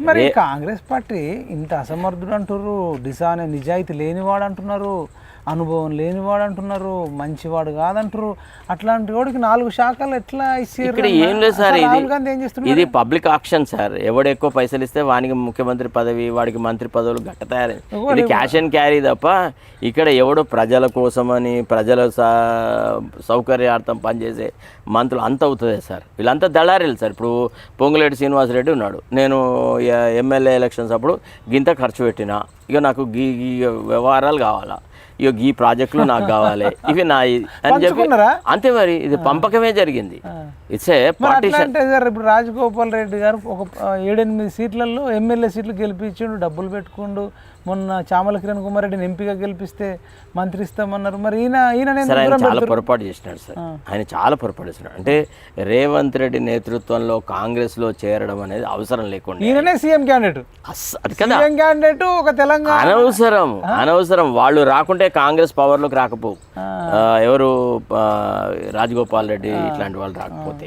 మరి కాంగ్రెస్ పార్టీ ఇంత అసమర్థుడు అంటున్నారు దిశ అనే నిజాయితీ లేనివాడు అంటున్నారు. అనుభవం లేనివాడు అంటున్నారు మంచివాడు కాదంటారు అట్లాంటి వాడికి నాలుగు శాఖలు ఎట్లా ఇక్కడ ఏం లేదు సార్ ఇది ఇది పబ్లిక్ ఆక్షన్ సార్. ఎవడు ఎక్కువ పైసలు ఇస్తే వానికి ముఖ్యమంత్రి పదవి వాడికి మంత్రి పదవులు గట్ట తయారైంది ఇది క్యాష్ అండ్ క్యారీ తప్ప ఇక్కడ ఎవడో ప్రజల కోసమని ప్రజల సౌకర్యార్థం పనిచేసే మంత్రులు అంత అవుతుంది సార్. వీళ్ళంతా దళారీలు సార్. ఇప్పుడు పొంగులేటి శ్రీనివాసరెడ్డి ఉన్నాడు. నేను ఎమ్మెల్యే ఎలక్షన్స్ అప్పుడు గింత ఖర్చు పెట్టినా. ఇక నాకు గీ వ్యవహారాలు కావాలా? ఇక ఈ ప్రాజెక్టులు నాకు కావాలి. ఇవి నా అని చెప్పి? అంతే మరి ఇది పంపకమే జరిగింది. ఇట్స్ ఏ మరి పార్టీ అట్లా అంటే సార్ ఇప్పుడు రాజగోపాల్ రెడ్డి గారు ఒక ఏడెనిమిది సీట్లలో ఎమ్మెల్యే సీట్లు గెలిపించిండు డబ్బులు పెట్టుకుండు. మొన్న చామల కిరణ్ కుమార్ రెడ్డిని ఎంపీగా గెలిపిస్తే మంత్రి ఇస్తామన్నారు. మరి ఈయన ఈయన సార్ ఆయన చాలా పొరపాటు చేసినాడు సార్. ఆయన చాలా పొరపాటు చేసినాడు. అంటే రేవంత్ రెడ్డి నేతృత్వంలో కాంగ్రెస్లో చేరడం అనేది అవసరం లేకుండా. ఈయననే సీఎం క్యాండిడేట్. అది కదా. క్యాండిడేట్ ఒక తెలంగాణ అనవసరం అనవసరం. వాళ్ళు రాకుంటే కాంగ్రెస్ పవర్లోకి రాకపోవు. ఎవరు రాజగోపాల్ రెడ్డి ఇట్లాంటి వాళ్ళు రాకపోతే.